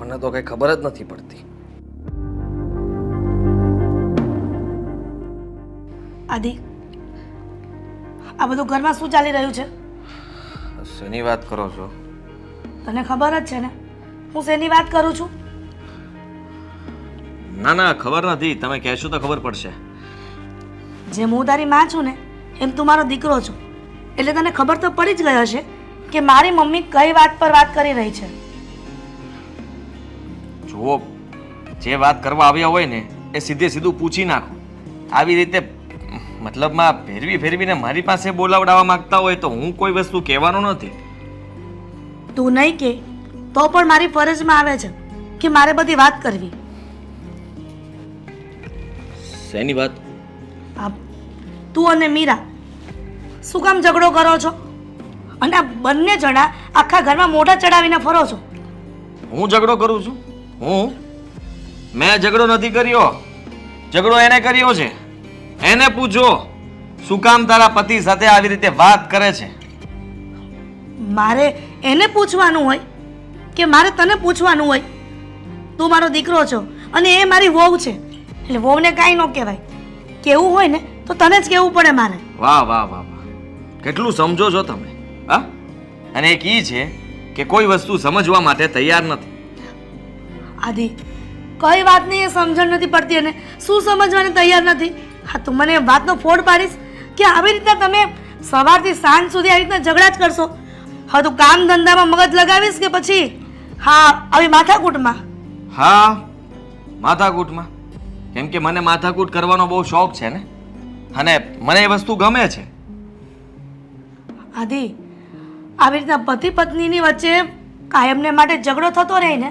આપણને તો કંઈ ખબર જ નથી પડતી. આદિ આ બધું ઘરમાં શું ચાલી રહ્યું છે? શેની વાત કરો છો? તને ખબર જ છે ને? હું શેની વાત કરું છું? ના ના ખબર નથી. તમે કહેશો તો ખબર પડશે. જેમ હું તારી માં છું ને એમ તું મારો દીકરો છું. એટલે તને ખબર તો પડી જ ગઈ હશે કે મારી મમ્મી કઈ વાત પર વાત કરી રહી છે. જુઓ જે વાત કરવા આવ્યા હોય ને એ સીધે સીધું પૂછી નાખો. આવી રીતે મતલબમાં ફેરવી ફેરવીને મારી પાસે બોલાવડાવવા માંગતા હોય તો હું કોઈ વસ્તુ કહેવાનો નથી. તું નહીં કે તો પણ મારી ફરજમાં આવે છે કે મારે બધી વાત કરવી. શેની વાત? તું અને મીરા શું કામ ઝઘડો કરો છો? અને આ બંને જણા આખા ઘરમાં મોઢા ચડાવીને ફરો છો? હું ઝઘડો કરું છું? હું? મેં ઝઘડો નથી કર્યો. ઝઘડો એને કર્યો છે. એને પૂછો શું કામ તારા પતિ સાથે આવી રીતે વાત કરે છે? મારે એને પૂછવાનું હોય કે મારે તને પૂછવાનું હોય? તું મારો દીકરો છો અને એ મારી વહુ છે. એટલે વહુને કાંઈ ન કહેવાય. કેવું હોય ને તો તને જ કહેવું પડે મારે. વાહ વાહ વાહ વાહ. કેટલું સમજો છો તમે હા? અને એક ઈ છે કે કોઈ વસ્તુ સમજવા માટે તૈયાર નથી. આદિ કઈ વાતની એ સમજણ નથી પડતી અને શું સમજવાની તૈયાર નથી? હા તું મને વાતનો ફોડ પાડીશ કે આવી રીતના તમે સવારથી સાંજ સુધી આવી રીતના ઝઘડા જ કરશો? હા તું કામ ધંધામાં મગજ લગાવીશ કે પછી? હા આવી માથાકૂટમાં. હા માથાકૂટમાં. કેમ કે મને માથાકૂટ કરવાનો બહુ શોખ છે ને? અને મને એ વસ્તુ ગમે છે. આદિ આવી રીતના પતિ પત્નીની વચ્ચે કાયમને માટે ઝઘડો થતો રહે ને?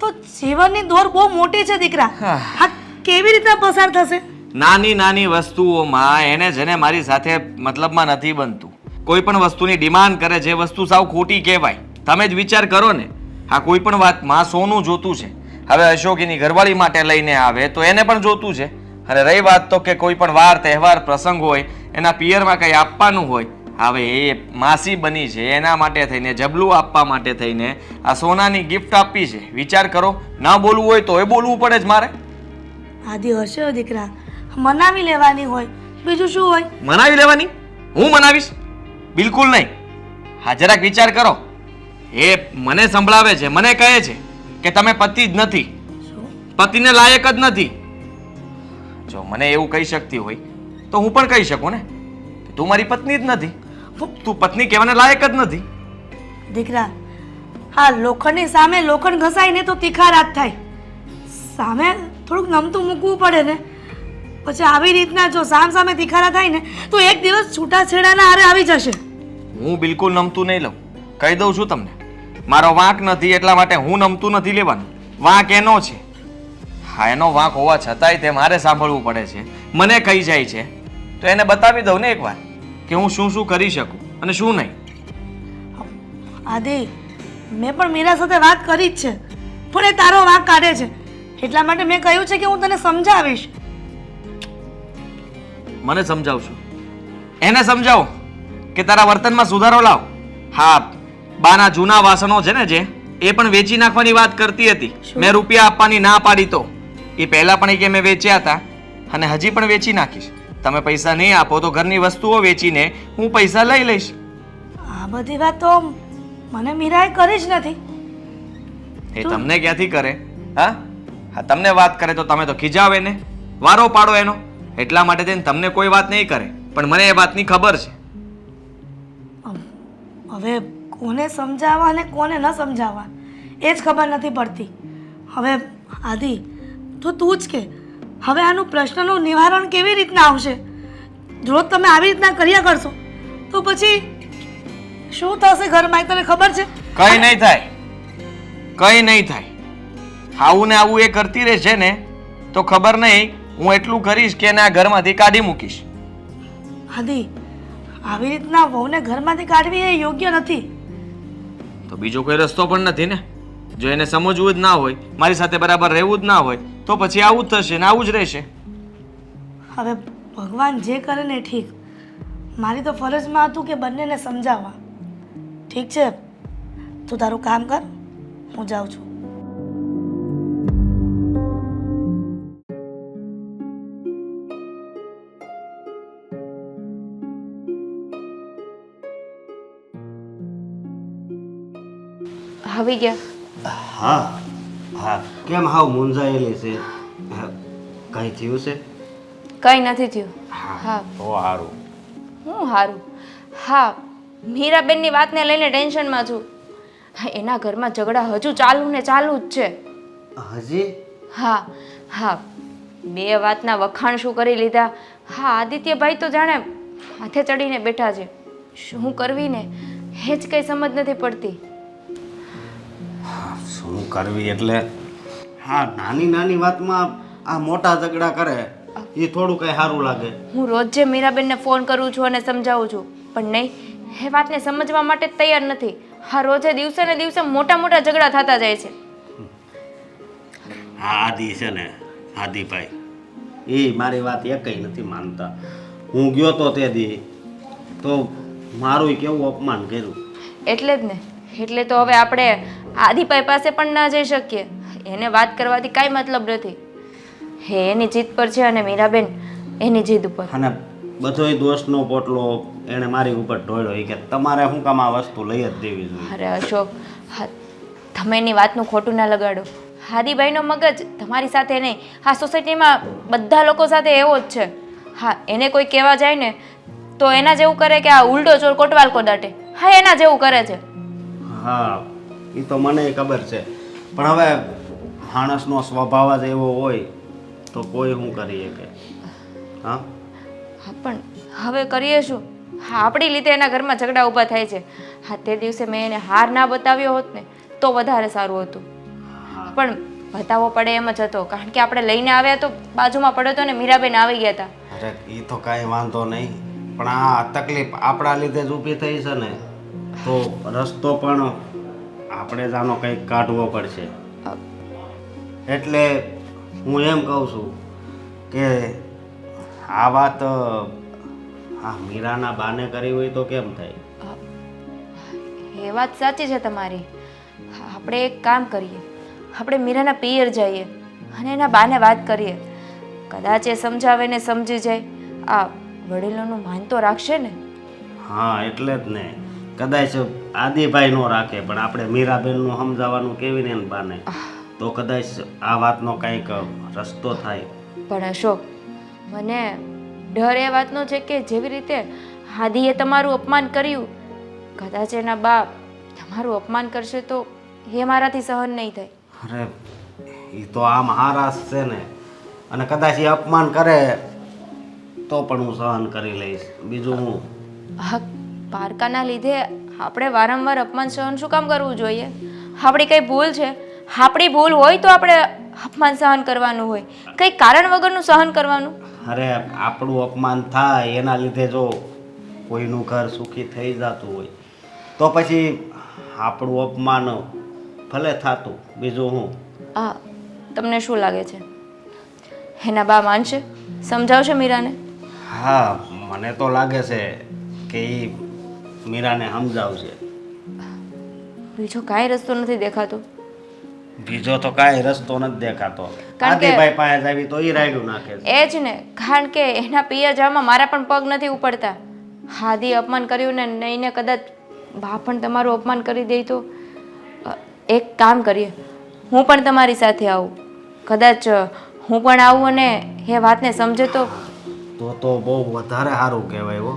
તો જીવનની દોર બહુ મોટી છે દીકરા. હા. હા કેવી રીતે પસાર થશે? નાની નાની વસ્તુઓમાં એને જેને મારી સાથે મતલબમાં નથી બનતું. કોઈ પણ વસ્તુની ડિમાન્ડ કરે જે વસ્તુ સાવ ખોટી કહેવાય તમે જ વિચાર કરો ને. હા કોઈ પણ વાતમાં સોનું જોતું છે. હવે અશોકીની ઘરવાળી માટે લઈને આવે તો એને પણ જોતું છે. અને રહી વાત તો કે કોઈ પણ વાર તહેવાર પ્રસંગ હોય એના પિયરમાં કંઈ આપવાનું હોય હવે એ માસી બની છે એના માટે થઈને જબલું આપવા માટે થઈને આ સોનાની ગિફ્ટ આપી છે. વિચાર કરો ના બોલવું હોય તો એ બોલવું પડે જ મારે. આદિ હશે દીકરા. મનાવી લેવાની હોય. બીજું શું હોય? મનાવી લેવાની? હું મનાવીશ? બિલકુલ નહીં. હા જરાક વિચાર કરો. એ મને સંભળાવે છે મને કહે છે કે તમે પતિ જ નથી. પતિને લાયક જ નથી. જો મને એવું કહી શકતી હોય તો હું પણ કહી શકું ને? તું મારી પત્ની જ નથી. તું પત્ની કહેવાને લાયક જ નથી. દીકરા હા લોખંડની સામે લોખંડ ઘસાય ને તો તીખા રાત થાય. સામે થોડુંક નમતું મૂકવું પડે ને. પછી આવી રીતના જો સામ સામે તીખારા થાય ને તો એક દિવસ છૂટાછેડાના હારે આવી જશે. હું બિલકુલ નમતું નહીં લઉં. કહી દઉં છું તમને મારો વાંક નથી એટલા માટે હું નમતું નથી લેવાનું. વાંક એનો છે. હા એનો વાંક હોવા છતાંય તે મારે સાંભળવું પડે છે. મને કહી જાય છે. તો એને બતાવી દઉં ને એકવાર. કે હું શું શું કરી શકું અને શું નહીં. આદે મેં પણ મીરા સાથે વાત કરી જ છે પણ એ તારો વાંક કાઢે છે. એટલા માટે મેં કહ્યું છે કે હું તને સમજાવીશ. મને સમજાવશો. એને સમજાવો કે તારા વર્તનમાં સુધારો લાવ. હા બાના જૂના વાસણો છે ને જે એ પણ વેચી નાખવાની વાત કરતી હતી. મેં રૂપિયા આપવાની ના પાડી તો. એ પહેલા પણ એ કે મેં વેચ્યા હતા અને હજી પણ વેચી નાખીશ. તમે પૈસા નહીં આપો તો ઘરની વસ્તુઓ વેચીને હું પૈસા લઈ લઈશ. આ બધી વાત તો મને મીરાએ કરી જ નથી. એ તમને ક્યાંથી કરે? હા? હા તમને વાત કરે તો તમે તો ખીજાવે એને વારો પાડો એનો. એટલા માટે થઈને તમને કોઈ વાત નહીં કરે. પણ મને એ વાતની ખબર છે. હવે કોને સમજાવવા અને કોને ન સમજાવવા? એ જ ખબર નથી પડતી. હવે આદિ તો તું જ કે. હવે આનું પ્રશ્નનું નિવારણ કેવી રીતના આવશે? જો તમે આવી રીતના કર્યા કરશો તો પછી શું થશે ઘરમાં તને ખબર છે? કઈ નહીં થાય. કઈ નહીં થાય. આવું ને આવું એ કરતી રહેશે ને તો ખબર નહીં હું એટલું કરીશ કે આ ઘરમાંથી કાઢી મૂકીશ. આદિ આવી રીતના વહુને ઘરમાંથી કાઢવી એ યોગ્ય નથી. તો બીજો કોઈ રસ્તો પણ નથી ને? જો એને સમજવું જ ના હોય મારી સાથે બરાબર રહેવું જ ના હોય તો પછી આવું જ થશે ને આવું જ રહેશે. હવે ભગવાન જે કરે ને ઠીક. મારી તો ફરજમાં હતું કે બંનેને સમજાવવા. ઠીક છે? તું તારું કામ કર હું જાઉં છું. આવી ગયા? હા. હા. કેમ હાવ મૂંઝાયેલી છે? હા, કંઈ થયું છે? કંઈ નથી થયું. હા. તો સારું હું સારું હા. મીરાબેનની વાતને લઈને ટેન્શનમાં છું. હા એના ઘરમાં ઝઘડા હજુ ચાલુ ને ચાલુ જ છે. હજી? હા. હા. બે વાતના વખાણ શું કરી લીધા? હા આદિત્યભાઈ તો જાણે હાથે ચડીને બેઠા છે. શું કરવી ને? જ કંઈ સમજ નથી પડતી. શું કરવી એટલે? હા નાની નાની વાતમાં આ મોટા ઝઘડા કરે એ થોડું કંઈ સારું લાગે. હું રોજ જે મીરાબેનને ફોન કરું છું અને સમજાવું છું પણ નહીં એ વાતને સમજવા માટે તૈયાર નથી. હા રોજે દિવસે ને દિવસે મોટા મોટા ઝઘડા થતા જાય છે. હા આદિ છે ને આદિભાઈ એ મારી વાત એકઈ નથી માનતા. હું ગયો તો તે દી તો મારું કેવું અપમાન કર્યું. એટલે જ ને એટલે તો હવે આપણે આદિભાઈ પાસે પણ ના જઈ શકીએ. એને વાત કરવાથી કાંઈ મતલબ નથી. હે એની જીદ પર છે અને મીરાબેન એની જીદ ઉપર. અને બધોય દોષનો પોટલો એણે મારી ઉપર ઢોળ્યો. એ કે તમારે શું કામ આ વસ્તુ લઈ જ દેવી જોઈએ? અરે અશોક હા તમે એની વાતનું ખોટું ના લગાડો. હાદીભાઈનો મગજ તમારી સાથે નહીં. આ સોસાયટીમાં બધા લોકો સાથે એવો જ છે. હા એને કોઈ કહેવા જાય ને તો એના જેવું કરે કે આ ઉલટો ચોર કોટવાલ કોદાટે. હા એના જેવું કરે છે. હા એ તો મને ખબર છે. પણ હવે માણસનો સ્વભાવ જ એવો હોય તો કોઈ શું કરી શકે? હા? હા પણ હવે કરીએ શું? હા આપણી લીધે એના ઘરમાં ઝઘડા ઊભા થાય છે. હા તે દિવસે મેં એને હાર ના બતાવ્યો હોત ને તો વધારે સારું હતું. પણ બતાવવો પડે એમ જ હતો. કારણ કે આપણે લઈને આવ્યા તો બાજુમાં પડ્યો હતો ને મીરાબેન આવી ગયા હતા અરે એ તો કાંઈ વાંધો નહીં. પણ આ તકલીફ આપણા લીધે જ ઊભી થઈ છે ને. તો રસ્તો પણ આપણે જ આનો કંઈક કાઢવો પડશે. એટલે હું એમ કહું છું કે આ વાત આ મીરાના બાને કરી હોય તો કેમ થાય? એ વાત સાચી છે તમારી. આપણે એક કામ કરીએ. આપણે મીરાના પિયર જઈએ અને એના બાને વાત કરીએ. કદાચ એ સમજાવે ને સમજી જાય. આ વડીલોનું માન તો રાખશે ને? હા એટલે જ ને. કદાચ આદિભાઈ નો રાખે પણ આપણે મીરાબેનનું સમજાવવાનું કેવી ને બાને? તો કદાચ આ વાતનો કંઈક રસ્તો થાય. પણ અશોક મને ડર એ વાતનો છે કે જેવી રીતે હાદીએ તમારું અપમાન કર્યું કદાચ એના બાપ તમારું અપમાન કરશે તો એ મારાથી સહન નહીં થાય. અરે એ તો આમ હારાશ છે ને અને કદાચ એ અપમાન કરે તો પણ હું સહન કરી લઈશ. બીજું હા? પારકાના લીધે આપણે વારંવાર અપમાન સહન શું કામ કરવું જોઈએ? આપણી કંઈ ભૂલ છે? આપણી ભૂલ હોય તો આપણે અપમાન સહન કરવાનું હોય. કંઈ કારણ વગરનું સહન કરવાનું? અરે આપણું અપમાન થાય એના લીધે જો કોઈનું ઘર સુખી થઈ જતું હોય. તો પછી આપણું અપમાન ભલે થતું બીજું હું? આ તમને શું લાગે છે? એના બા માનશે? સમજાવશે મીરાને? હા મને તો લાગે છે કે એ મીરાને સમજાવજે. બીજો કાંઈ રસ્તો નથી દેખાતો. બીજો તો કાંઈ રસ્તો નથી દેખાતો. આદિભાઈ પાસે જાવી તો એ રાયડું નાખે એ જ ને કારણ કે એના પિયાજામાં મારા પણ પગ નથી ઉપડતા. હાદી અપમાન કર્યું ને નહીં ને કદાચ બા પણ તમારું અપમાન કરી દે તો એક કામ કરીએ. હું પણ તમારી સાથે આવું. કદાચ હું પણ આવું અને એ વાતને સમજે તો. તો તો બહુ વધારે સારું કહેવાય હો.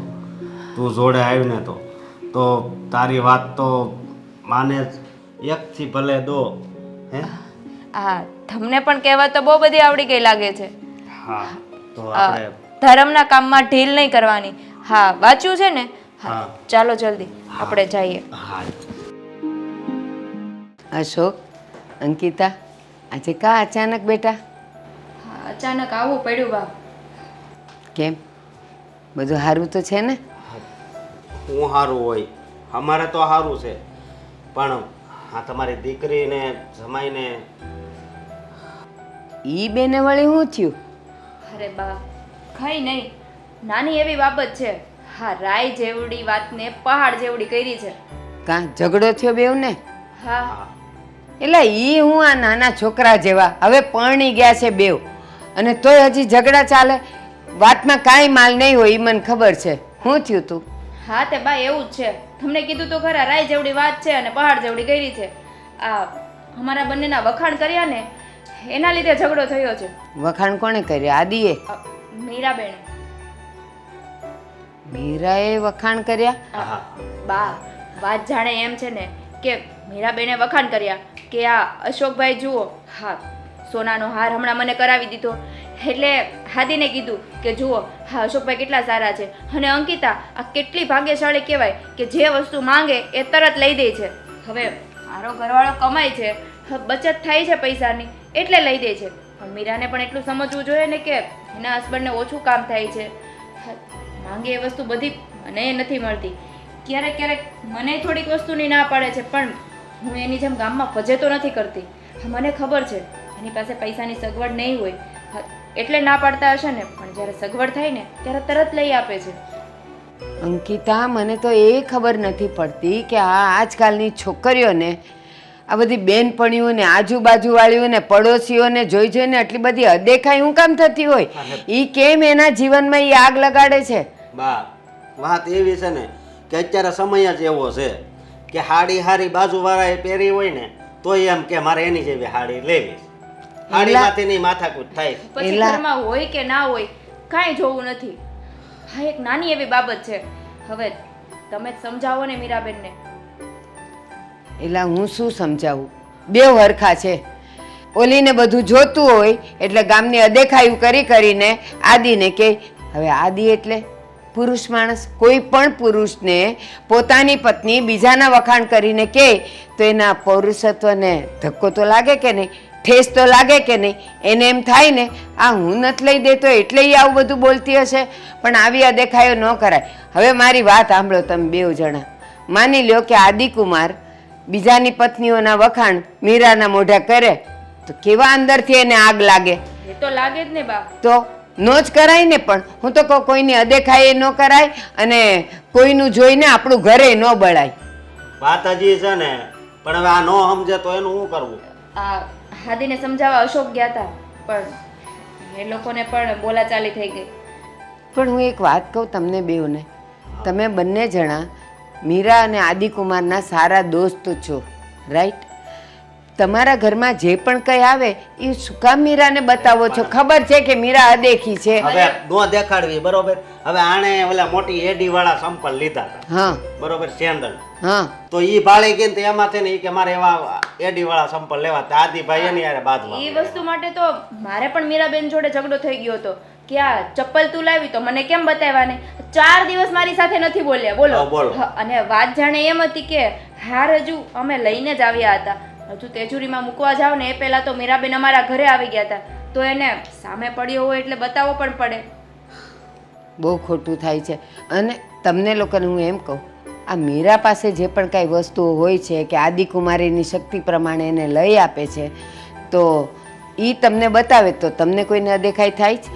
તું જોડે આવીને તો. તો તારી વાત તો માને જ. એકથી ભલે દો હે? આ તમને પણ કહેવા તો બહુ બધી આવડી ગઈ લાગે છે. હા તો આપણે ધર્મના કામમાં ઢીલ નહીં કરવાની. હા વાંચ્યું છે ને? હા હા. ચાલો જલ્દી આપણે જઈએ. હા. અશોક અંકિતા આજે કા અચાનક બેટા હા અચાનક આવવું પડ્યું બા કેમ? બધું સારું તો છે ને? હું સારું હોય. અમારે તો સારું છે. પણ આ તમારી દીકરીને જમાઈને ઈ બેને વળી શું થયું? અરે બા કઈ નહીં. નાની એવી બાબત છે. હા રાય જેવડી વાતને પહાડ જેવડી કરી છે. કાં ઝઘડો થયો બેવ ને હા. એટલે ઈ હું આ નાના છોકરા જેવા. હવે પરણી ગયા છે બેવ અને તોય હજી ઝઘડા ચાલે. વાતમાં કાંઈ માલ નહીં હોય એ મને ખબર છે. શું થયું તું? હા તે બા એવું જ છે. તમને કીધું તો ખરા રાય જેવડી વાત છે અને પહાડ જેવડી કરી છે. આ અમારા બંનેના વખાણ કર્યા ને એના લીધે ઝઘડો થયો છે. વખાણ કોણે કર્યા? આદિએ? મીરાબેન મીરાબેને. મીરાએ વખાણ કર્યા? બા વાત જાણે એમ છે ને કે મીરાબેને વખાણ કર્યા કે આ અશોકભાઈ જુઓ હા સોનાનો હાર હમણાં મને કરાવી દીધો. એટલે હાદીને કીધું કે જુઓ, હા, અશોકભાઈ કેટલા સારા છે. અને અંકિતા, આ કેટલી ભાગ્યશાળી કહેવાય કે જે વસ્તુ માંગે એ તરત લઈ દે છે. હવે મારો ઘરવાળો કમાય છે બચત થાય છે પૈસાની, એટલે લઈ દે છે. પણ મીરાને પણ એટલું સમજવું જોઈએ ને કે એના હસબન્ડને ઓછું કામ થાય છે. માંગે એ વસ્તુ બધી મને નથી મળતી. ક્યારેક ક્યારેક મને થોડીક વસ્તુની ના પાડે છે, પણ હું એની જેમ ગામમાં ફજેતો નથી કરતી. મને ખબર છે, એની પાસે પૈસાની સગવડ નહીં હોય. એટલે ના પાડતા હશે ને પણ જ્યારે સગવડ થાય ને ત્યારે તરત લઈ આપે છે. અંકિતા મને તો એ ખબર નથી પડતી કે આ આજકાલની છોકરીઓને આ બધી બેનપણીઓને આજુબાજુવાળીઓને પડોશીઓને જોઈ જોઈને આટલી બધી અદેખાઈ હું કામ થતી હોય? એ કેમ એના જીવનમાં એ આગ લગાડે છે? બા વાત એવી છે ને કે અત્યારે સમય જ એવો છે કે હાડી હારી બાજુવાળાએ પહેરી હોય ને તોય એમ કે મારે એની જેવી હાડી લેવી હાડીમાંથી નહીં માથાકૂટ થાય. પછી એલા. ઘરમાં હોય કે ના હોય કાંઈ જોવું નથી. હા એક નાની એવી બાબત છે. હવે તમે જ સમજાવો ને મીરાબેનને. એટલે હું શું સમજાવું? બે હરખા છે. ઓલીને બધું જોતું હોય એટલે ગામની અદેખાયું કરી કરીને આદિને કે હવે આદિ એટલે પુરુષ માણસ. કોઈ પણ પુરુષને પોતાની પત્ની બીજાના વખાણ કરીને કહે તો એના પૌરુષત્વને ધક્કો તો લાગે કે નહીં? ઠેસ તો લાગે કે નહીં? એને એમ થાય ને આ હું નથી લઈ દેતો એટલે આવું બધું બોલતી હશે. પણ આવી અદેખાયો ન કરાય. હવે મારી વાત સાંભળો તમે બેઉ જણા. માની લ્યો કે આદિકુમાર બીજાની પત્નીઓના વખાણ મીરાના મોઢા કરે તો કેવા અંદરથી એને આગ લાગે? એ તો લાગે જ ને બા તો નો જ કરાય ને પણ. હું તો કહું કોઈની અદેખાઈ ન કરાય અને કોઈનું જોઈને આપણું ઘરે ન બળાય. વાત હજી છે ને પણ હવે આ ન સમજે તો એનું શું કરવું? આ હાદીને સમજાવવા અશોક ગયા હતા પણ એ લોકોને પણ બોલાચાલી થઈ ગઈ. પણ હું એક વાત કહું તમને બેઉને. તમે બંને જણા મીરા અને આદિકુમારના સારા દોસ્ત છો રાઈટ તમારા ઘરમાં જે પણ કંઈ આવે એ શું કામ મીરાને બતાવો છો? ખબર છે કે મીરા અદેખી છે? હવે નો દેખાડવી બરોબર? હવે આણે ઓલા મોટી એડી વાળા સંપલ લીધા હતા. હા. બરોબર સેન્ડલ હા. તો ઈ ભાળી ગઈ તો એમાં છે ને ઈ કે મારે એવા એડી વાળા સંપલ લેવા હતા. આદિભાઈ એની યારે બાજવા એ વસ્તુ માટે તો મારે પણ મીરાબેન જોડે ઝઘડો થઈ ગયો હતો. કે આ ચપ્પલ તું લાવી તો મને કેમ બતાવ્યા ને? ચાર દિવસ મારી સાથે નથી બોલ્યા. બોલો. બોલો. અને વાત જાણે એમ હતી કે હાર હજુ અમે લઈને જ આવ્યા હતા. હજુ તેજુરીમાં મૂકવા જાવ ને એ પહેલાં તો મીરાબેન અમારા ઘરે આવી ગયા હતા. તો એને સામે પડ્યો હોય એટલે બતાવવો પણ પડે. બહુ ખોટું થાય છે. અને તમને લોકોને હું એમ કહું આ મીરા પાસે જે પણ કાંઈ વસ્તુઓ હોય છે કે આદિકુમારીની શક્તિ પ્રમાણે એને લઈ આપે છે તો એ તમને બતાવે તો તમને કોઈને અદેખાઈ થાય છે?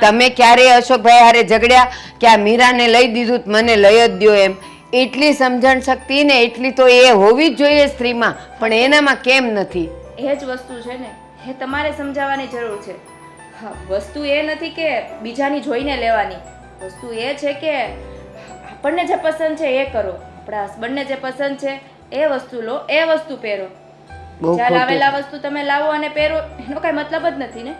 તમે ક્યારેય અશોકભાઈ હારે ઝઘડ્યા કે આ મીરાને લઈ દીધું તો મને લઈ જ દ્યો એમ? એટલી સમજણ શક્તિ ને એટલી તો એ હોવી જ જોઈએ સ્ત્રીમાં પણ એનામાં કેમ નથી? એ જ વસ્તુ છે ને એ તમારે સમજાવવાની જરૂર છે. હા વસ્તુ એ નથી કે બીજાની જોઈને લેવાની. વસ્તુ એ છે કે આપણને જે પસંદ છે એ કરો. આપણા હસબન્ડને જે પસંદ છે એ વસ્તુ લો એ વસ્તુ પહેરો. બીજા લાવેલા વસ્તુ તમે લાવો અને પહેરો એનો કાંઈ મતલબ જ નથી ને.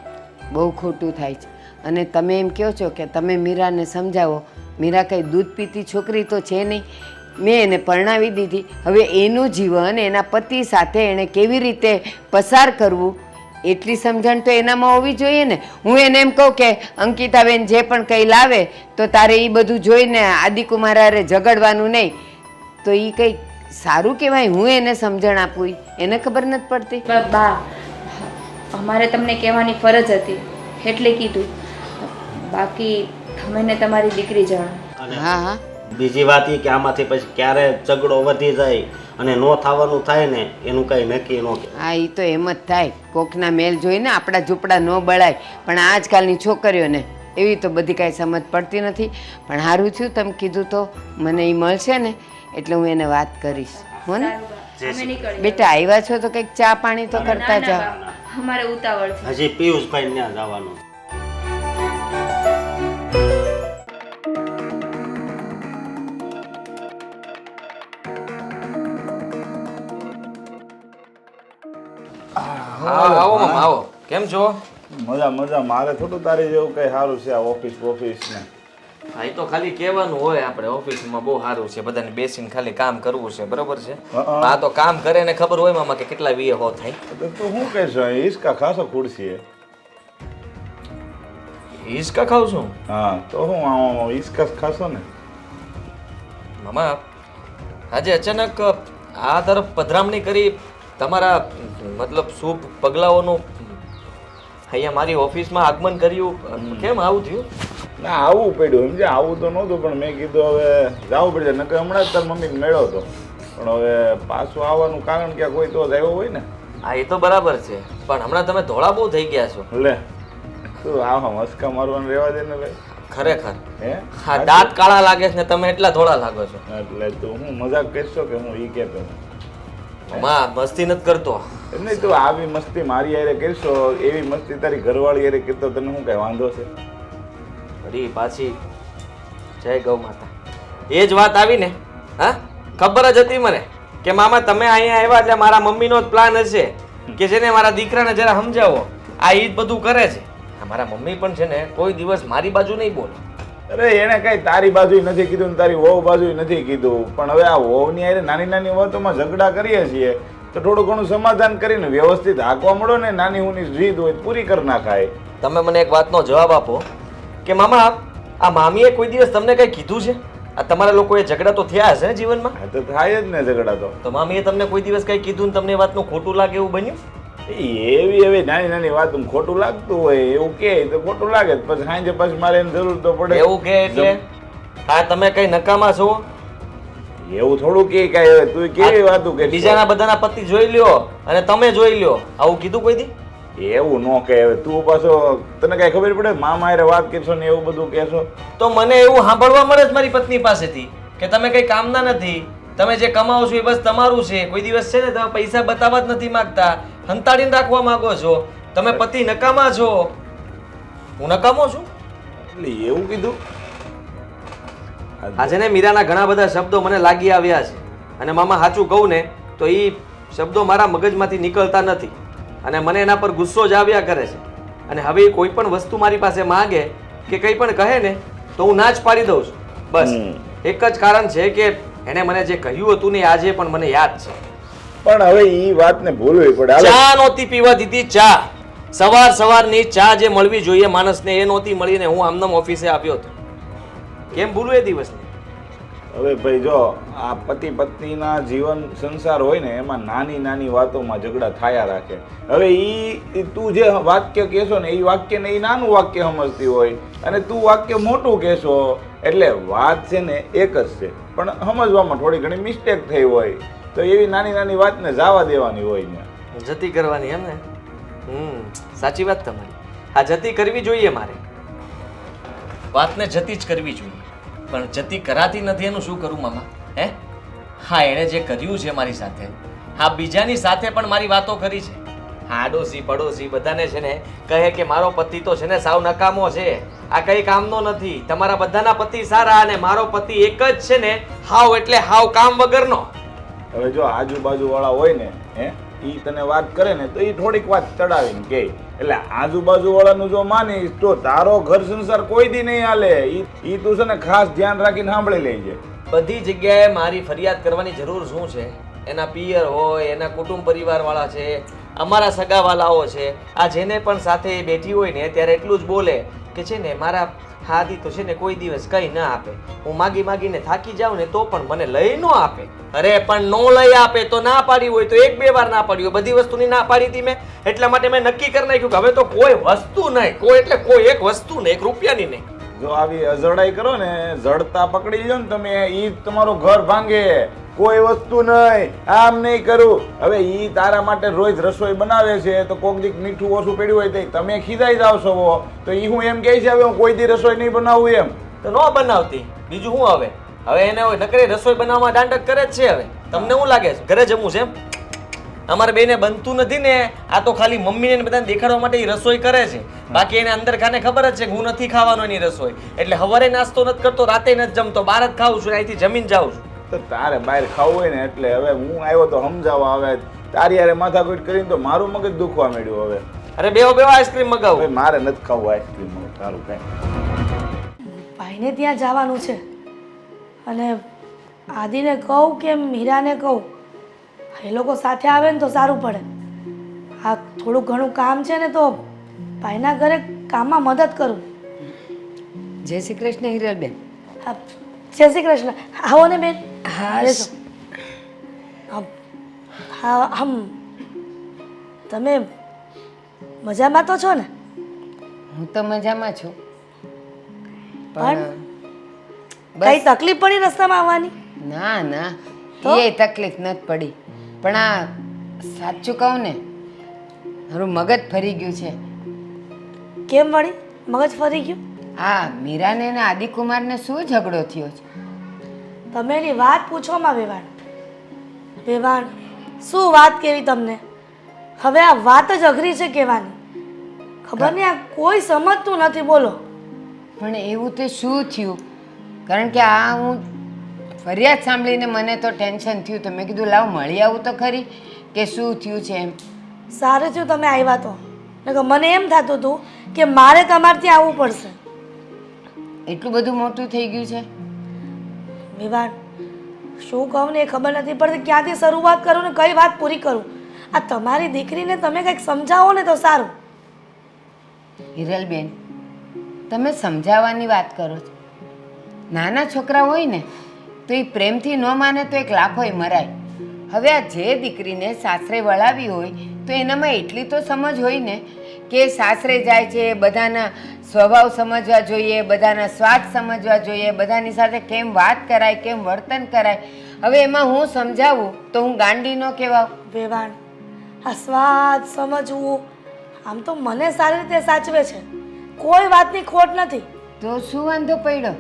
બહુ ખોટું થાય છે. અને તમે એમ કહો છો કે તમે મીરાને સમજાવો મીરા કંઈ દૂધ પીતી છોકરી તો છે નહીં. મેં એને પરણાવી દીધી. હવે એનું જીવન એના પતિ સાથે એણે કેવી રીતે પસાર કરવું એટલી સમજણ તો એનામાં હોવી જોઈએ ને. હું એને એમ કહું કે, અંકિતાબેન, જે પણ કંઈ લાવે તો તારે એ બધું જોઈને આદિકુમાર ઝઘડવાનું નહીં. તો એ કંઈ સારું કહેવાય? હું એને સમજણ આપું? એને ખબર નથી પડતી. બા, અમારે તમને કહેવાની ફરજ હતી. એટલે કીધું. બાકી તમે તમારી દીકરી જાણ. હા હા. બીજી વાત એ કે આમાંથી પછી ક્યારે ઝઘડો વધી જાય અને નો થવાનું થાય ને એનું કઈ નક્કી નો હા એ તો એમ જ થાય. કોકના મેલ જોઈને આપણા ઝૂંપડા ન બળાય. પણ આજકાલની છોકરીઓને એવી તો બધી કાંઈ સમજ પડતી નથી. પણ સારું થયું તમે કીધું તો મને એ મળશે ને એટલે હું એને વાત કરીશ. હો ને? બેટા આવ્યા છો તો કંઈક ચા પાણી તો કરતા જાઓ. અમારે ઉતાવળ હજી પિયુષભાઈ ત્યાં જવાનું. આવો મામા આવો. કેમ છો? મજા મજા. મારે થોડું તારી જેવું કઈ સારું છે આ ઓફિસ ઓફિસ ને. હા એ તો ખાલી કહેવાનું હોય આપણે ઓફિસમાં બહુ સારું છે. બધાને બેસીને ખાલી કામ કરવું છે બરોબર છે? આ તો કામ કરે ને ખબર હોય મામા કે કેટલા વીએ હો થાય. તો તું શું કહેશો? ઈસકા ખાસો ખુરશી હે હિસકા ખાવ છું હા તો હું હિસકા ખાશો ને. મામા આજે અચાનક આ તરફ પધરામણી કરી તમારા મતલબ શુભ પગલાઓનું અહીંયા મારી ઓફિસમાં આગમન કર્યું. કેમ આવું થયું? ના આવવું પડ્યું. સમજે આવું તો નહોતું પણ મેં કીધું હવે જવું પડશે. નકર હમણાં જ તાર મમ્મીને મેળો હતો. પણ હવે પાછું આવવાનું કારણ કે કોઈ તો જ આવ્યો હોય ને. હા એ તો બરાબર છે. પણ હમણાં તમે ધોળા બહુ થઈ ગયા છો. લે. તું આવા મસ્કા મારવાનું રહેવા દે ને ભાઈ? ખરેખર? હે? હા દાંત કાળા લાગે છે ને તમે એટલા ધોળા લાગો છો. એટલે તું હું મજાક કહેશો કે હું ઈ કહેતો માં મસ્તી નથી કરતો. એમ નહીં તું આવી મસ્તી મારી હારે કરશો એવી મસ્તી તારી ઘરવાળી હારે કરતો તને શું કઈ વાંધો છે? ફરી પાછી જય ગૌ માતા. એ જ વાત આવી ને હા? ખબર જ હતી મને કે મામા તમે અહીંયા આવ્યા એટલે મારા મમ્મીનો જ પ્લાન હશે કે જેને મારા દીકરાને જરા સમજાવો. આ ઈ જ બધું કરે છે. આ મારા મમ્મી પણ છે ને કોઈ દિવસ મારી બાજુ નહીં બોલે. અરે એને કઈ તારી બાજુ નથી કીધું ને તારી વહુ બાજુ નથી કીધું. પણ હવે આ વહુની હારે નાની નાની વાતોમાં ઝઘડા કરીએ છીએ તો થોડું ઘણું સમાધાન કરીને વ્યવસ્થિત હાંકવા મળો ને નાની હુની જીદ હોય પૂરી કરી નાખાય. તમે મને એક વાતનો જવાબ આપો કે મામા આ મામીએ કોઈ દિવસ તમને કંઈ કીધું છે? આ તમારા લોકોએ ઝઘડા તો થયા હશે ને જીવનમાં? તો થાય જ ને ઝઘડા તો. તો મામીએ તમને કોઈ દિવસ કંઈ કીધું ને તમને એ વાતનું ખોટું લાગે એવું બન્યું? એવી એવી નાની નાની વાત ખોટું લાગતું હોય એવું કે તો ખોટું લાગે પછી સાંજે પછી મારે એની જરૂર તો પડે. એવું કે એટલે? હા તમે કઈ નકામા છો? એવું થોડું કે કઈ હવે. તું કેવી વાતું કે બીજાના બધાના પતિ જોઈ લ્યો અને તમે જોઈ લ્યો. આવું કીધું કોઈ દી? એવું ન કે. હવે તું પાછો તને કઈ ખબર પડે? મામા હારે વાત કરશો ને એવું બધું કહેશો? તો મને એવું સાંભળવા મળે જ મારી પત્ની પાસેથી કે તમે કઈ કામના નથી. તમે જે કમાવો છો એ બસ તમારું છે. કોઈ દિવસ છે ને તમે પૈસા બતાવવા જ નથી માંગતા. હંતાડીને રાખવા માંગો છો? તમે પતિ નકામા છો. હું નકામો છું? એટલે એવું કીધું? આજે ને મીરાના ઘણા બધા શબ્દો મને લાગી આવ્યા છે. અને મામા સાચું કહું ને તો એ શબ્દો મારા મગજમાંથી નીકળતા નથી. અને મને એના પર ગુસ્સો જ આવ્યા કરે છે. અને હવે એ કોઈ પણ વસ્તુ મારી પાસે માંગે કે કંઈ પણ કહે ને તો હું ના જ પાડી દઉં છું. બસ. એક જ કારણ છે કે એણે મને જે કહ્યું હતું ને આજે પણ મને યાદ છે. પણ હવે એ વાતને ભૂલવી પડે. ચા નહોતી પીવા દીધી ચા. સવાર સવારની ચા જે મળવી જોઈએ માણસને એ નહોતી મળીને હું આમનામ ઓફિસે આવ્યો હતો. કેમ ભૂલું એ દિવસને? હવે ભાઈ જો આ પતિ પત્નીના જીવન સંસાર હોય ને એમાં નાની નાની વાતોમાં ઝઘડા થયા રાખે. હવે ઈ તું જે વાક્ય કહેશો ને એ વાક્ય ને એ નાનું વાક્ય સમજતી હોય. અને તું વાક્ય મોટું કહેશો એટલે વાત છે ને એક જ છે. પણ સમજવામાં થોડી ઘણી મિસ્ટેક થઈ હોય. તો એવી નાની નાની વાતને જવા દેવાની હોય ને. જતી કરવાની એમ ને? હમ સાચી વાત તમારી. આ જતી કરવી જોઈએ મારે. વાતને જતી જ કરવી જોઈએ. પણ જતી કરાતી નથી એનું શું કરું મામા? હે? હા એણે જે કર્યું છે મારી સાથે હા બીજાની સાથે પણ મારી વાતો કરી છે. હા આડોશી પડોશી બધાને છે ને કહે કે મારો પતિ તો છે ને સાવ નકામો છે. આ કઈ કામનો નથી. તમારા બધાના પતિ સારા અને મારો પતિ એક જ છે ને હાવ એટલે હાવ કામ વગરનો. હવે જો આજુબાજુવાળા હોય ને, હે એ તને વાત કરે ને, તો એ થોડીક વાત ચડાવીને કે, એટલે આજુબાજુવાળાનું જો માનીશ તો તારો ઘર સંસાર કોઈ દી નહીં હાલે. એ તું છે ને ખાસ ધ્યાન રાખીને સાંભળી લેજે. બધી જગ્યાએ મારી ફરિયાદ કરવાની જરૂર શું છે? એના પિયર હોય, એના કુટુંબ પરિવારવાળા છે, અમારા સગાવાલાઓ છે, આ જેને પણ સાથે બેઠી હોય ને ત્યારે એટલું જ બોલે. કે છે ને, મારા હાદી તો છે ને કોઈ દિવસ કંઈ ના આપે. હું માગી માગીને થાકી જાઉં ને તો પણ મને લઈ ન આપે. અરે, પણ નો લઈ આપે તો ના પાડી હોય, તો એક બે વાર ના પાડી હોય. બધી વસ્તુની ના પાડી હતી મેં. એટલા માટે મેં નક્કી કરી નાખ્યું કે હવે તો કોઈ વસ્તુ નહીં. કોઈ એટલે કોઈ એક વસ્તુ નહીં, એક રૂપિયાની નહીં. જો આવી અઝડાઈ કરો ને, જડતા પકડી લો ને તમે, ઈ તમારું ઘર ભાંગે. કોઈ વસ્તુ નહીં, આમ નહીં કરું. હવે ઈ તારા માટે રોજ રસોઈ બનાવે છે, તો કોક દીક મીઠું ઓછું પડ્યું હોય તો તમે ખીજાઈ જાવ છો તો ઈ હું એમ કહે છે, હવે હું કોઈ દી રસોઈ નહીં બનાવું એમ. તો ન બનાવતી. બીજું શું હવે? હવે એને નકરી રસોઈ બનાવવામાં દાંડક કરે જ છે હવે. તમને શું લાગે છે? ઘરે જમવું છે એમ? અમારે બેને બનતું નથી ને આ તો ખાલી મમ્મીને બધાને દેખાડવા માટે એ રસોઈ કરે છે. બાકી એને અંદર ખાને ખબર જ છે કે હું નથી ખાવાનો એની રસોઈ. એટલે હવારે નાસ્તો નથી કરતો રાતે નથી જમતો બહાર જ ખાઉં છું અહીંથી જમીન જાઉં છું. તો તારે બહાર ખાવું હોય ને એટલે હવે હું આવ્યો તો સમજાવવા આવે. તારી યારે માથાકૂટ કરીને તો મારું મગજ દુખવા માંડ્યું હવે. અરે બેવો બેવો આઈસ્ક્રીમ મગાવું. મારે નથી ખાવું આઈસ્ક્રીમ તારું કાંઈ. ભાઈને ત્યાં જવાનું છે. અને આદિને કહું કે મીરાને કહું? એ લોકો સાથે આવે ને તો સારું પડે. આ થોડું ઘણું કામ છે ને તો ભાઈના ઘરે કામમાં મદદ કરું. જય શ્રી કૃષ્ણ હિરલબેન. હા જય શ્રી કૃષ્ણ. આવો ને બેન. હા, હા આમ તમે મજામાં તો છો ને? હું તો મજામાં છું. પણ. કઈ તકલીફ પડી રસ્તામાં આવવાની? ના ના? એ તકલીફ નથી પડી. પણ આ સાચું કહું ને મારું મગજ ફરી ગયું છે. કેમ વળી? મગજ ફરી ગયું? આ મીરાને ને આદિકુમારને શું ઝઘડો થયો છે? તમે એની વાત પૂછવામાં વેવાણ વેવાણ શું વાત કેવી તમને? હવે આ વાત જ અઘરી છે કહેવાની. ખબર નહીં આ કોઈ સમજતું નથી બોલો. પણ એવું તે શું થયું? કારણ કે આ હું ફરિયાદ સાંભળીને મને તો ટેન્શન થયું. તો મેં કીધું લાવ મળી આવું તો ખરી. કે શું થયું છે એમ? સારું થયું તમે આવ્યા તો. નકર મને એમ થતું હતું કે મારે તમારે ત્યાં આવવું પડશે. એટલું બધું મોટું થઈ ગયું છે? વિવાન શું કહું ને એ ખબર નથી પડતી ક્યાંથી શરૂઆત કરું ને કઈ વાત પૂરી કરું? આ તમારી દીકરીને તમે કંઈક સમજાવો ને તો સારું. હિરલબેન તમે સમજાવવાની વાત કરો છો. નાના છોકરા હોય ને તો એ પ્રેમથી ન માને તો એક લાખોય મરાય. હવે આ જે દીકરીને સાસરે વળાવી હોય તો એનામાં એટલી તો સમજ હોય ને કે સાસરે જાય છે બધાના સ્વભાવ સમજવા જોઈએ બધાના સ્વાદ સમજવા જોઈએ બધાની સાથે કેમ વાત કરાય કેમ વર્તન કરાય. હવે એમાં હું સમજાવું તો હું ગાંડી ન કહેવાઉં. વેવાણ આ સ્વાદ સમજવું આમ તો મને સારી રીતે સાચવે છે. કોઈ વાતની ખોટ નથી. તો શું વાંધો પડ્યો?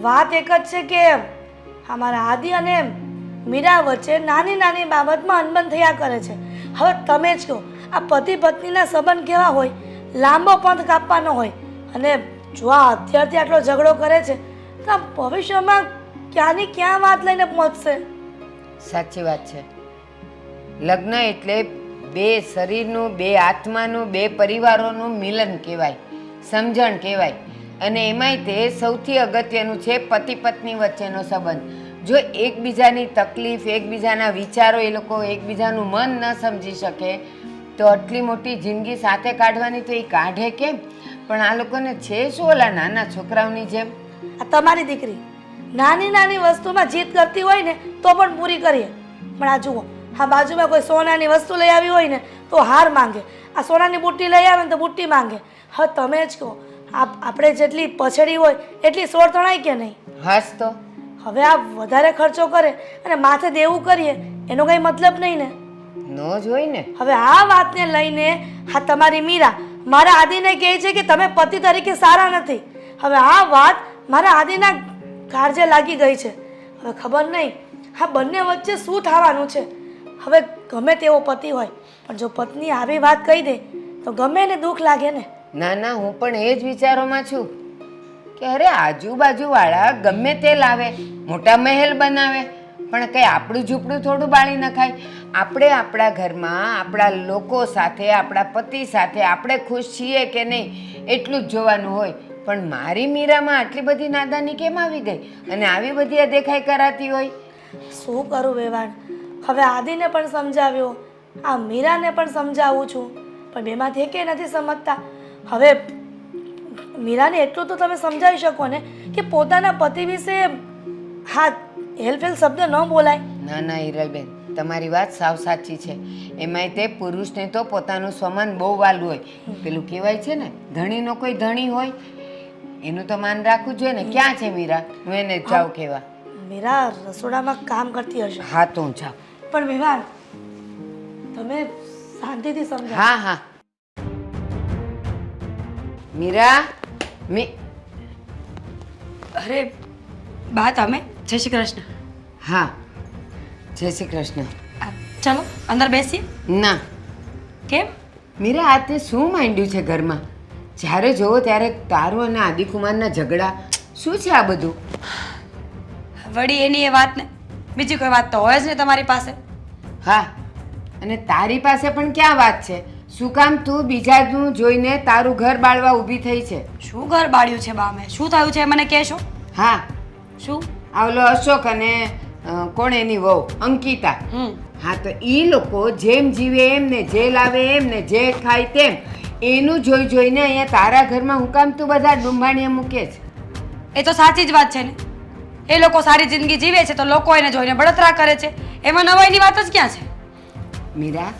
વાત એક જ છે કે અમારા આદિ અને મીરા વચ્ચે નાની નાની બાબતમાં અનબન થયા કરે છે. હવે તમે જ કહો, આ પતિ પત્નીના સંબંધ કેવા હોય? લાંબો પંથ કાપવાનો હોય અને જો આ અત્યારથી આટલો ઝઘડો કરે છે, તો ભવિષ્યમાં ક્યાંની ક્યાં વાત લઈને પહોંચશે? સાચી વાત છે. લગ્ન એટલે બે શરીરનું, બે આત્માનું, બે પરિવારોનું મિલન કહેવાય, સમજણ કહેવાય. અને એમાંય તે સૌથી અગત્યનું છે પતિ પત્ની વચ્ચેનો સંબંધ. જો એકબીજાની તકલીફ, એકબીજાના વિચારો એ લોકો એકબીજાનું મન ન સમજી શકે, તો આટલી મોટી જિંદગી સાથે કાઢવાની તો એ કાઢે કેમ? પણ આ લોકોને છે શું ઓલા નાના છોકરાઓની જેમ? આ તમારી દીકરી નાની નાની વસ્તુમાં જીત કરતી હોય ને તો પણ પૂરી કરીએ. પણ આ જુઓ, આ બાજુમાં કોઈ સોનાની વસ્તુ લઈ આવી હોય ને તો હાર માંગે. આ સોનાની બુટ્ટી લઈ આવે ને તો બુટ્ટી માંગે. હવે તમે જ કહો આપણે જેટલી પછડી હોય એટલી સોળ તણાય કે નહીં? હાસ તો. હવે આ વધારે ખર્ચો કરે અને માથે દેવું કરીએ એનો કંઈ મતલબ નહીં ને? ન જોઈ ને. હવે આ વાતને લઈને હા તમારી મીરા મારા આદિને કહે છે કે તમે પતિ તરીકે સારા નથી. હવે આ વાત મારા આદિના કાળજે લાગી ગઈ છે. હવે ખબર નહીં. હા બંને વચ્ચે શું થવાનું છે? હવે ગમે તેવો પતિ હોય પણ જો પત્ની આવી વાત કહી દે તો ગમે ને દુઃખ લાગે ને. ના ના, હું પણ એ જ વિચારોમાં છું કે અરે આજુબાજુવાળા ગમે તે લાવે, મોટા મહેલ બનાવે, પણ કંઈ આપણું ઝૂંપડું થોડું બાળી નખાય. આપણે આપણા ઘરમાં, આપણા લોકો સાથે, આપણા પતિ સાથે આપણે ખુશ છીએ કે નહીં, એટલું જ જોવાનું હોય. પણ મારી મીરામાં આટલી બધી નાદાની કેમ આવી ગઈ? અને આવી બધી આ દેખાઈ કરાતી હોય? શું કરું વેવાણ? હવે આદિને પણ સમજાવ્યો. આ મીરાને પણ સમજાવું છું. પણ બેમાંથી એકે નથી સમજતા? હવે મીરાને એટલું તો તમે સમજાવી શકો ને કે પોતાના પતિ વિશે હા હેલફેલ શબ્દ ન બોલાય. ના ના હિરલબેન તમારી વાત સાવ સાચી છે. એમાંય તે પુરુષને તો પોતાનું સમાન બહુ વાલું હોય. પેલું કહેવાય છે ને ધણીનો કોઈ ધણી હોય એનું તો માન રાખવું જોઈએ ને. ક્યાં છે મીરા? હું એને જાઉં કહેવા. મીરા રસોડામાં કામ કરતી હશે. હા તો હું જાઉં. પણ વેવાણ તમે શાંતિથી સમજો હા હા. મીરા મી અરે બા તમે? જય શ્રી કૃષ્ણ. હા જય શ્રી કૃષ્ણ. ચાલો અંદર બેસીએ. ના. કેમ? મીરા આ તે શું માંડ્યું છે ઘરમાં? જ્યારે જોવો ત્યારે તારું અને આદિકુમારના ઝઘડા શું છે આ બધું? વળી એની એ વાત ને બીજી કોઈ વાત તો હોય જ ને તમારી પાસે. હા અને તારી પાસે પણ ક્યાં વાત છે? શું કામ તું બીજાનું જોઈને તારું ઘર બાળવા ઊભી થઈ છે? શું ઘર બાળ્યું છે બા મેં શું થયું છે મને કહેશો? હા. શું? આવલો અશોક અને અ, કોણ એની વહુ? અંકિતા. હમ. હા તો એ લોકો જેમ જીવે એમ ને જે લાવે એમ ને જે ખાય તેમ એનું જોઈ જોઈને અહીંયા તારા ઘરમાં હું કામ તું બધા ડુંબાણીયા મૂકે છે? એ તો સાચી જ વાત છે ને. એ લોકો સારી જિંદગી જીવે છે તો લોકો એને જોઈને બળતરા કરે છે. એમાં નવાઈની વાત જ ક્યાં છે? મીરા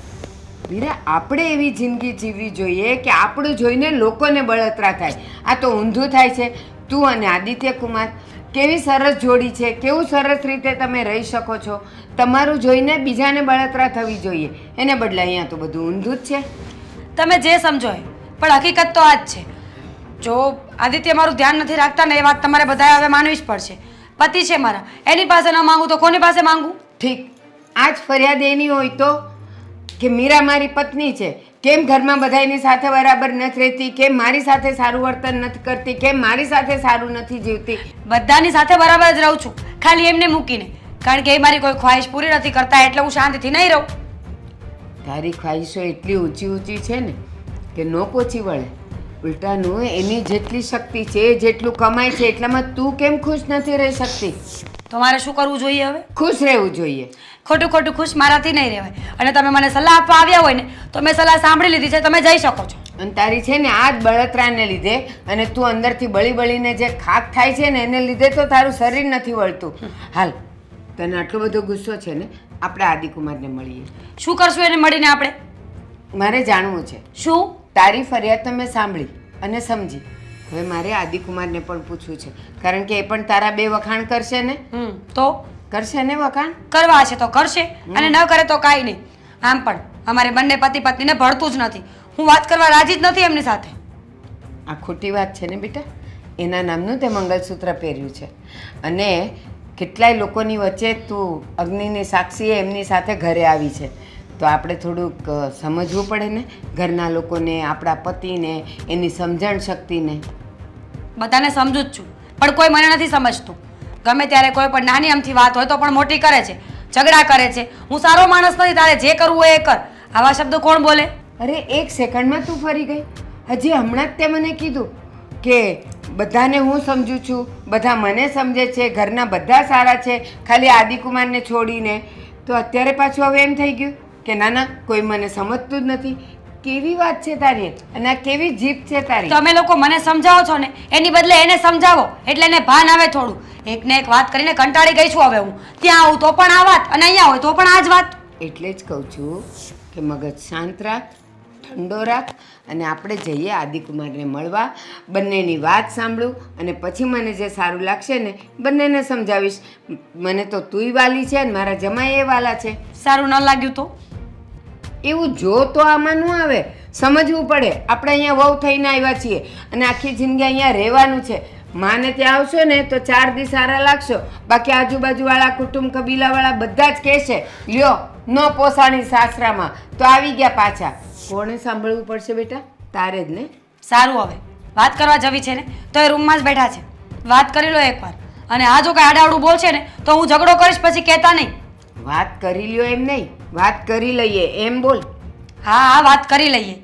મીરા આપણે એવી જિંદગી જીવવી જોઈએ કે આપણું જોઈને લોકોને બળતરા થાય. આ તો ઊંધું થાય છે. તું અને આદિત્ય કુમાર કેવી સરસ જોડી છે. કેવું સરસ રીતે તમે રહી શકો છો. તમારું જોઈને બીજાને બળતરા થવી જોઈએ. એને બદલે અહીંયા તો બધું ઊંધું જ છે. તમે જે સમજો એ પણ હકીકત તો આ જ છે. જો આદિત્ય મારું ધ્યાન નથી રાખતા ને એ વાત તમારે બધાએ હવે માનવી જ પડશે. પતિ છે મારા. એની પાસે ન માંગુ તો કોની પાસે માંગુ? ઠીક. આ જ ફરિયાદ એની હોય તો કે મીરા મારી પત્ની છે. કેમ ઘરમાં બધાની સાથે બરાબર નથી રહેતી? કેમ મારી સાથે સારું વર્તન નથી કરતી? કેમ મારી સાથે સારું નથી જીવતી? બધાની સાથે બરાબર જ રહું છું. ખાલી એમને મૂકીને. કારણ કે એ મારી કોઈ ખ્વાહિશ પૂરી નથી કરતા એટલે હું શાંતિથી નહીં રહું. તારી ખ્વાહિશો એટલી ઊંચી ઊંચી છે ને કે ન પોચી વળે. ઉલટાનું એની જેટલી શક્તિ છે જેટલું કમાય છે એટલામાં તું કેમ ખુશ નથી રહી શકતી? તો મારે શું કરવું જોઈએ હવે? ખુશ રહેવું જોઈએ. ખોટું ખોટું ખુશ મારાથી નહીં રહેવાય. અને તમે મને સલાહ આપવા આવ્યા હોય ને તો મેં સલાહ સાંભળી લીધી છે તમે જઈ શકો છો. અને તારી છે ને આ જ બળતરાને લીધે અને તું અંદરથી બળી બળીને જે ખાક થાય છે ને એને લીધે તો તારું શરીર નથી વળતું. હાલ તને આટલો બધો ગુસ્સો છે ને આપણે આદિકુમારને મળીએ. શું કરશું એને મળીને આપણે? મારે જાણવું છે. શું? તારી ફરિયાદ તો મેં સાંભળી અને સમજી. હવે મારે આદિકુમારને પણ પૂછવું છે. કારણ કે એ પણ તારા બે વખાણ કરશે ને? હમ તો? કરશે ને વખાણ? કરવા છે તો કરશે અને ન કરે તો કાંઈ નહીં. આમ પણ અમારે બંને પતિ પત્નીને ભળતું જ નથી. હું વાત કરવા રાજી જ નથી એમની સાથે. આ ખોટી વાત છે ને બેટા? એના નામનું તે મંગલસૂત્ર પહેર્યું છે. અને કેટલાય લોકોની વચ્ચે તું અગ્નિની સાક્ષીએ એમની સાથે ઘરે આવી છે. તો આપણે થોડુંક સમજવું પડે ને? ઘરના લોકોને આપણા પતિને એની સમજણ શક્તિને. બધાને સમજુ જ છું પણ કોઈ મને નથી સમજતું. ગમે ત્યારે કોઈ પણ નાની અમથી વાત હોય તો પણ મોટી કરે છે ઝઘડા કરે છે. હું સારો માણસ નથી તારે જે કરવું હોય એ કર. આવા શબ્દો કોણ બોલે? અરે એક સેકન્ડમાં તું ફરી ગઈ. હજી હમણાં જ તે મને કીધું કે બધાને હું સમજુ છું બધા મને સમજે છે ઘરના બધા સારા છે ખાલી આદિકુમારને છોડીને. તો અત્યારે પાછું હવે એમ થઈ ગયું? કે ના ના કોઈ મને સમજતું જ નથી. કેવી વાત છે તારી? અને આ કેવી જીત છે તારી? તમે લોકો મને સમજાવો છો ને? એની બદલે એને સમજાવો એટલે એને ભાન આવે થોડું. એકને એક વાત કરીને કંટાળી ગઈ છું હવે હું. ત્યાં આવું તો પણ આ વાત અને અહીંયા હોય તો પણ આ જ વાત. એટલે જ કહું છું કે મગજ શાંત રાખ ઠંડો રાખ અને આપણે જઈએ આદિકુમારને મળવા બંનેની વાત સાંભળું અને પછી મને જે સારું લાગશે ને બંનેને સમજાવીશ. મને તો તુંય વાલી છે અને મારા જમાઈ એ વાલા છે. સારું ન લાગ્યું તો? એવું જો તો આમાં ન આવે. સમજવું પડે. આપણે અહીંયા વહુ થઈને આવ્યા છીએ અને આખી જિંદગી અહીંયા રહેવાનું છે. માને ત્યાં આવશો ને તો ચાર દી સારા લાગશો. બાકી આજુબાજુવાળા કુટુંબ કબીલાવાળા બધા જ કહેશે લ્યો ન પોસાણી સાસરામાં. તો આવી ગયા પાછા. કોણે સાંભળવું પડશે બેટા? તારે જ ને. સારું હવે. વાત કરવા જવી છે ને તો એ રૂમમાં જ બેઠા છે. વાત કરી લો એકવાર. અને આ જો કાંઈ આડાવડું બોલશે ને તો હું ઝઘડો કરીશ પછી કહેતા નહીં. વાત કરી લ્યો એમ નહીં. વાત કરી લઈએ. એમ બોલ. હા હા વાત કરી લઈએ.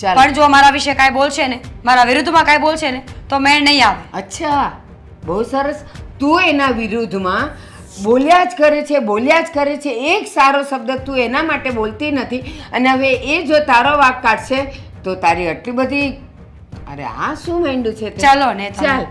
ચાલ. પણ જો મારા વિશે કાંઈ બોલશે ને મારા વિરુદ્ધમાં કાંઈ બોલશે ને તો મેં નહીં આવે. અચ્છા. બહુ સરસ. તું એના વિરુદ્ધમાં બોલ્યા જ કરે છે બોલ્યા જ કરે છે. એક સારો શબ્દ તું એના માટે બોલતી નથી. અને હવે એ જો તારો વાક કાઢશે તો તારી આટલી બધી અરે આ શું માંડ્યું છે ચાલો ને ચાલ.